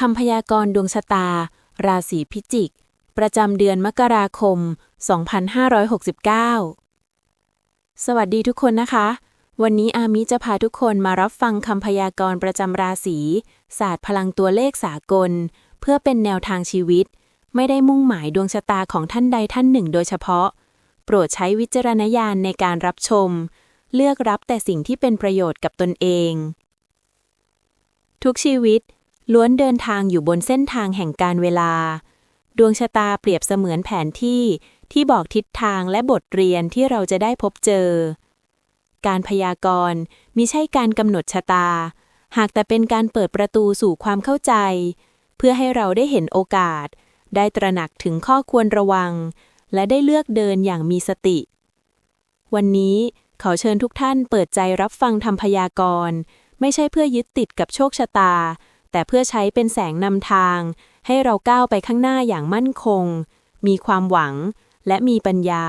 คำพยากรณ์ดวงชะตา ราศีพิจิก ประจำเดือนมกราคม 2569 สวัสดีทุกคนนะคะ วันนี้อามิจะพาทุกคนมารับฟังคำพยากรณ์ประจำราศีศาสตร์พลังตัวเลขสากล เพื่อเป็นแนวทางชีวิต ไม่ได้มุ่งหมายดวงชะตาของท่านใดท่านหนึ่งโดยเฉพาะ โปรดใช้วิจารณญาณในการรับชม เลือกรับแต่สิ่งที่เป็นประโยชน์กับตนเอง ทุกชีวิต ล้วนเดินทางอยู่บนเส้นทางแห่งการเวลา ดวงชะตาเปรียบเสมือนแผนที่ที่บอกทิศทางและบทเรียนที่เราจะได้พบเจอ การพยากรณ์มิใช่การกำหนดชะตา หากแต่เป็นการเปิดประตูสู่ความเข้าใจ เพื่อให้เราได้เห็นโอกาส ได้ตระหนักถึงข้อควรระวัง และได้เลือกเดินอย่างมีสติ วันนี้ขอเชิญทุกท่านเปิดใจรับฟังธรรมพยากรณ์ ไม่ใช่เพื่อยึดติดกับโชคชะตา แต่เพื่อใช้เป็นแสงนำทาง ให้เราก้าวไปข้างหน้าอย่างมั่นคง มีความหวัง และมีปัญญา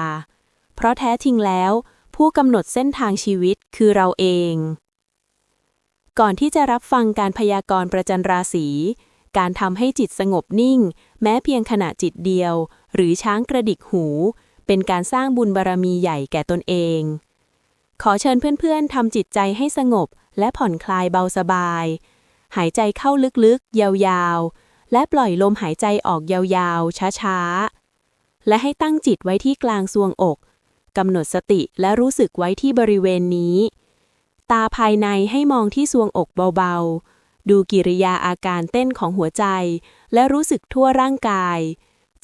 เพราะแท้จริงแล้ว ผู้กำหนดเส้นทางชีวิตคือเราเอง ก่อนที่จะรับฟังการพยากรณ์ประจันราศี การทำให้จิตสงบนิ่ง แม้เพียงขณะจิตเดียว หรือช้างกระดิกหู เป็นการสร้างบุญบารมีใหญ่แก่ตนเอง ขอเชิญเพื่อนๆทำจิตใจให้สงบและผ่อนคลายเบาสบาย หายใจเข้าลึกๆ ยาวๆ และปล่อยลมหายใจออกยาวๆ ช้าๆ และให้ตั้งจิตไว้ที่กลางซวงอกกำหนดสติและรู้สึกไว้ที่บริเวณนี้ ตาภายในให้มองที่ซวงอกเบาๆ ดูกิริยาอาการเต้นของหัวใจ และรู้สึกทั่วร่างกาย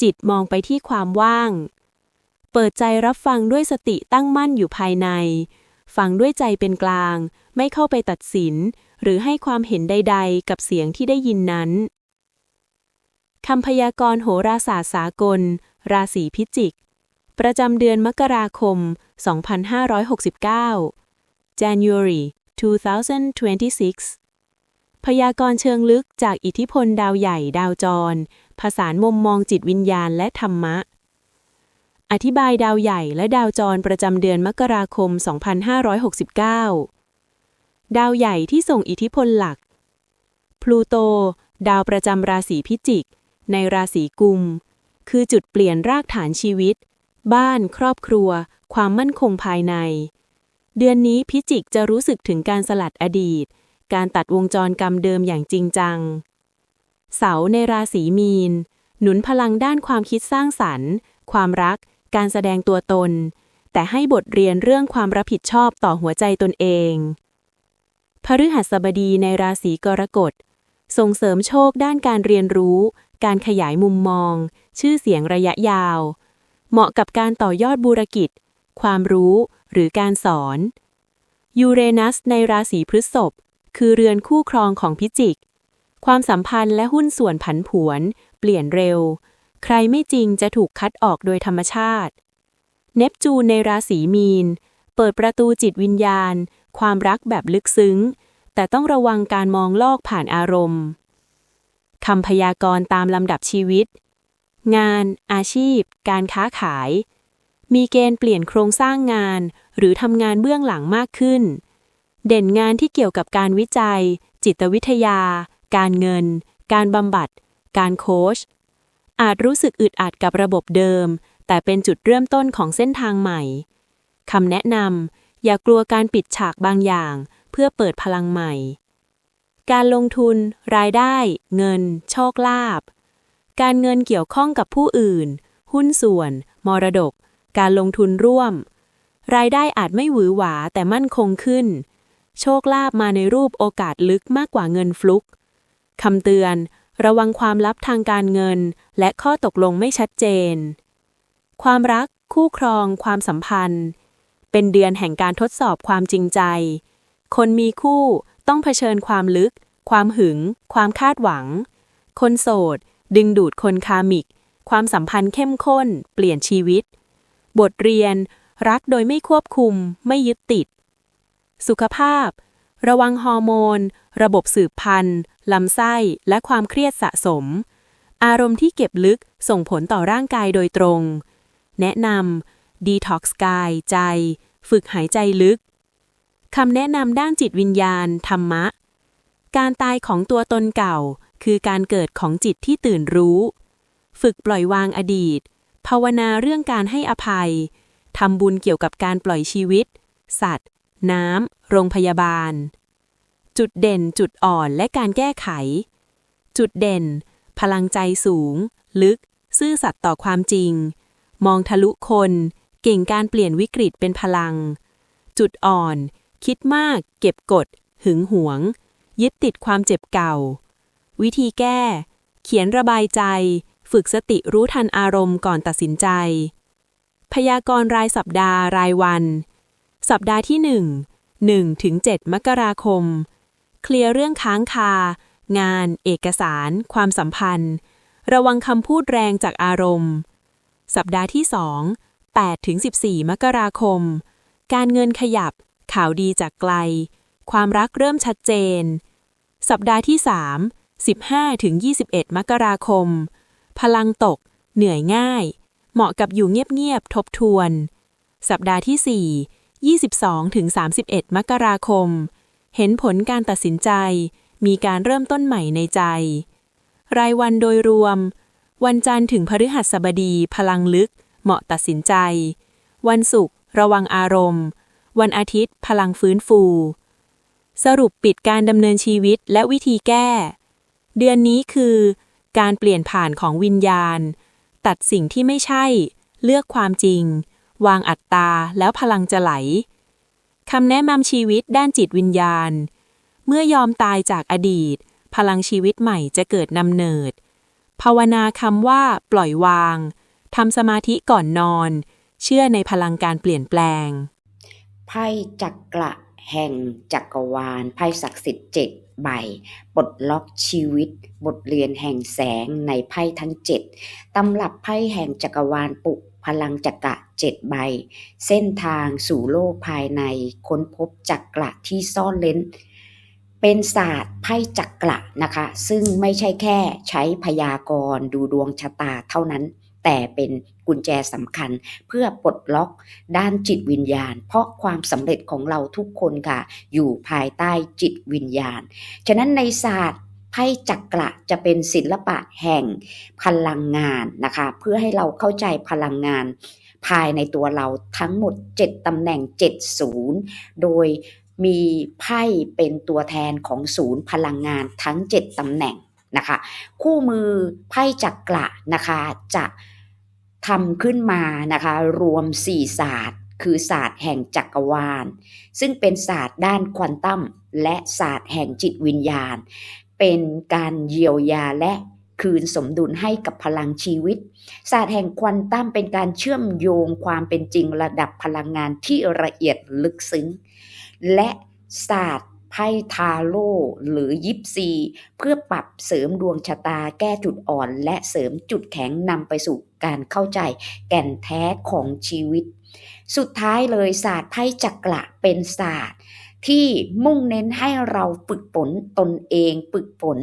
จิตมองไปที่ความว่าง เปิดใจรับฟังด้วยสติตั้งมั่นอยู่ภายใน ฟังด้วยใจเป็นกลาง ไม่เข้าไปตัดสิน หรือให้ความเห็นใด ๆ กับเสียงที่ได้ยินนั้นคำพยากรณ์โหราศาสตร์สากล ราศีพิจิก ประจำเดือนมกราคม 2569 January 2026พยากรณ์เชิงลึกจากอิทธิพลดาวใหญ่ดาวจร ผสานมุมมองจิตวิญญาณและธรรมะ อธิบายดาวใหญ่และดาวจรประจำเดือนมกราคม 2569 ดาวใหญ่ที่ส่งอิทธิพลหลัก พลูโต ดาวประจำราศีพิจิก ในราศีกุม คือจุดเปลี่ยนรากฐานชีวิต บ้าน ครอบครัว ความมั่นคงภายใน เดือนนี้พิจิกจะรู้สึกถึงการสลัดอดีต การตัดวงจรกรรมเดิมอย่างจริงจัง เสาในราศีมีน หนุนพลังด้านความคิดสร้างสรรค์ ความรัก การแสดงตัวตน แต่ให้บทเรียนเรื่องความรับผิดชอบต่อหัวใจตนเอง พฤหัสบดีในราศีกรกฎ ส่งเสริมโชคด้านการเรียนรู้ การขยายมุมมอง ชื่อเสียงระยะยาว เหมาะกับการต่อยอดบูรกิจ ความรู้หรือการสอน ยูเรนัสในราศีพฤษภคือเรือนคู่ครองของพิจิก ความสัมพันธ์และหุ้นส่วนผันผวน เปลี่ยนเร็ว ใครไม่จริงจะถูกคัดออกโดยธรรมชาติ เนปจูนในราศีมีน เปิดประตูจิตวิญญาณ ความรักแบบลึกซึ้ง แต่ต้องระวังการมองลอกผ่านอารมณ์คำพยากรณ์ตามลำดับชีวิต งาน อาชีพ การค้าขาย มีเกณฑ์เปลี่ยนโครงสร้างงาน หรือทำงานเบื้องหลังมากขึ้น เด่นงานที่เกี่ยวกับการวิจัย จิตวิทยา การเงิน การบำบัด การโค้ชอาจรู้สึกอึดอัดกับระบบเดิม แต่เป็นจุดเริ่มต้นของเส้นทางใหม่คำแนะนำ อย่ากลัวการปิดฉากบางอย่าง เพื่อเปิดพลังใหม่ การลงทุน รายได้ เงิน โชคลาภ การเงินเกี่ยวข้องกับผู้อื่น หุ้นส่วน มรดก การลงทุนร่วม รายได้อาจไม่หวือหวาแต่มั่นคงขึ้น โชคลาภมาในรูปโอกาสลึกมากกว่าเงินฟลุกคำเตือน ระวังความลับทางการเงิน และข้อตกลงไม่ชัดเจน ความรัก คู่ครอง ความสัมพันธ์ เป็นเดือนแห่งการทดสอบความจริงใจ คนมีคู่ต้องเผชิญความลึก ความหึง ความคาดหวัง คนโสด ดึงดูดคนคามิก ความสัมพันธ์เข้มข้น เปลี่ยนชีวิต บทเรียน รักโดยไม่ควบคุม ไม่ยึดติด สุขภาพ ระวังฮอร์โมน ระบบสืบพันธุ์ลำไส้ และความเครียดสะสม อารมณ์ที่เก็บลึกส่งผลต่อร่างกายโดยตรง แนะนำดีท็อกซ์กายใจ ฝึกหายใจลึกคำแนะนำด้านจิตวิญญาณ ธรรมะ การตายของตัวตนเก่า คือการเกิดของจิตที่ตื่นรู้ ฝึกปล่อยวางอดีต ภาวนาเรื่องการให้อภัยทำบุญเกี่ยวกับการปล่อยชีวิต สัตว์ น้ำ โรงพยาบาล จุดเด่น จุดอ่อน และการแก้ไข จุดเด่น พลังใจสูง ลึก ซื่อสัตย์ต่อความจริง มองทะลุคน เก่งการเปลี่ยนวิกฤตเป็นพลัง จุดอ่อน คิดมาก เก็บกด หึงหวง ยึดติดความเจ็บเก่า วิธีแก้ เขียนระบายใจ ฝึกสติรู้ทันอารมณ์ก่อนตัดสินใจ พยากรณ์รายสัปดาห์รายวัน สัปดาห์ที่ 1 1ถึง7มกราคม เคลียร์เรื่องค้างคา งาน เอกสาร ความสัมพันธ์ ระวังคำพูดแรงจากอารมณ์ สัปดาห์ที่ 2 8ถึง14 มกราคม การเงินขยับ ข่าวดีจากไกล ความรักเริ่มชัดเจน สัปดาห์ที่ 3 15ถึง21 มกราคม พลังตก เหนื่อยง่าย เหมาะกับอยู่เงียบๆ ทบทวน สัปดาห์ที่ 4 22ถึง31 มกราคม เห็นผลการตัดสินใจ มีการเริ่มต้นใหม่ในใจ รายวันโดยรวม วันจันทร์ถึงพฤหัสบดีพลังลึก เหมาะตัดสินใจ วันศุกร์ระวังอารมณ์ วันอาทิตย์ พลังฟื้นฟู สรุปปิดการดำเนินชีวิตและวิธีแก้ เดือนนี้คือ การเปลี่ยนผ่านของวิญญาณ ตัดสิ่งที่ไม่ใช่ เลือกความจริง วางอัตตาแล้วพลังจะไหลคำแนะนำชีวิตด้านจิตวิญญาณ เมื่อยอมตายจากอดีต พลังชีวิตใหม่จะเกิดนำเนิด ภาวนาคำว่า ปล่อยวาง ทำสมาธิก่อนนอน เชื่อในพลังการเปลี่ยนแปลง ไพ่จักระแห่งจักรวาล ไพ่ศักดิ์สิทธิ์เจ็ดใบปลดล็อกชีวิต บทเรียนแห่งแสงในไพ่ทั้งเจ็ดตำรับไพ่แห่งจักรวาลปุกพลังจักระเจ็ดใบ เส้นทางสู่โลกภายใน ค้นพบจักระที่ซ่อนเล้น เป็นศาสตร์ไพ่จักระนะคะ ซึ่งไม่ใช่แค่ใช้พยากรณ์ดูดวงชะตาเท่านั้น แต่เป็นกุญแจสำคัญเพื่อปลดล็อกด้านจิตวิญญาณ เพราะความสำเร็จของเราทุกคนค่ะ อยู่ภายใต้จิตวิญญาณ ฉะนั้นในศาสตร์ไพ่จักระจะเป็นศิลปะแห่งพลังงานนะคะ เพื่อให้เราเข้าใจพลังงาน ภายในตัวเราทั้งหมด 7ตำแหน่ง 7 ศูนย์ โดยมีไพ่เป็นตัวแทนของศูนย์พลังงานทั้ง 7ตำแหน่งนะคะ คู่มือไพ่จักระนะคะจะ ทำขึ้นมานะคะ รวม 4 ศาสตร์ คือศาสตร์แห่งจักรวาล ซึ่งเป็นศาสตร์ด้านควอนตัมและศาสตร์แห่งจิตวิญญาณ เป็นการเยียวยาและคืนสมดุลให้กับพลังชีวิต ศาสตร์แห่งควอนตัมเป็นการเชื่อมโยงความเป็นจริงระดับพลังงานที่ละเอียดลึกซึ้ง และศาสตร์ ไพ่ทาโร่หรือยิปซี เพื่อปรับเสริมดวงชะตาแก้จุดอ่อน และเสริมจุดแข็งนำไปสู่การเข้าใจแก่นแท้ของชีวิต สุดท้ายเลยศาสตร์ไพ่จักระเป็นศาสตร์ที่มุ่งเน้นให้เราฝึกฝนตนเองฝึกฝน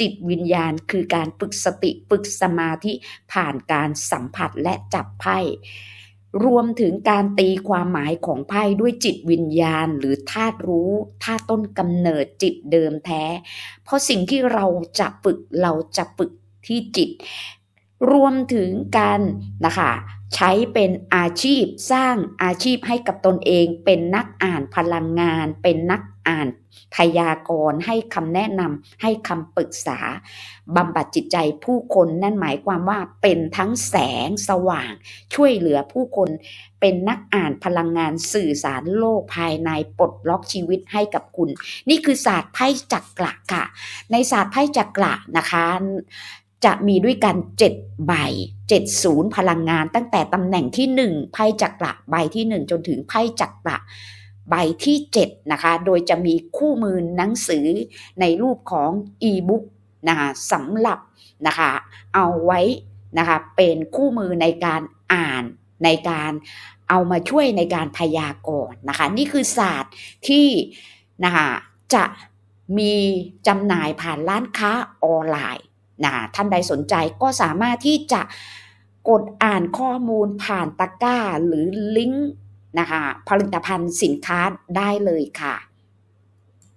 จิตวิญญาณ คือการฝึกสติฝึกสมาธิผ่านการสัมผัสและจับไพ่ รวมถึงการตีความหมายของไพ่ด้วยจิตวิญญาณหรือธาตุรู้ธาตุต้นกำเนิดจิตเดิมแท้ เพราะสิ่งที่เราจะฝึกเราจะฝึกที่จิต รวมถึงการนะคะใช้เป็นอาชีพสร้างอาชีพให้กับตนเอง เป็นนักอ่านพลังงาน เป็นนักอ่านพยากรณ์ให้คำแนะนำให้คำปรึกษาบำบัดจิตใจผู้คนนั่นหมายความว่าเป็นทั้งแสงสว่าง ช่วยเหลือผู้คน เป็นนักอ่านพลังงานสื่อสารโลกภายในปลดล็อกชีวิตให้กับคุณ นี่คือศาสตร์ไพ่จักระค่ะ ในศาสตร์ไพ่จักระนะคะ จะมีด้วยกัน7ใบ7ศูนย์พลังงาน ตั้งแต่ตำแหน่งที่ 1 ไพ่จักระใบที่ 1 จนถึงไพ่จักระใบที่ 7 นะคะ โดยจะมีคู่มือหนังสือในรูปของอีบุ๊กนะคะสำหรับนะคะเอาไว้นะคะเป็นคู่มือในการอ่านในการเอามาช่วยในการพยากรณ์นะคะนี่คือศาสตร์ที่นะคะจะมีจำหน่ายผ่านร้านค้าออนไลน์ นะท่านใดสนใจก็สามารถที่จะกดอ่านข้อมูลผ่านตะกร้าหรือลิงก์นะคะผลิตภัณฑ์สินค้าได้เลยค่ะ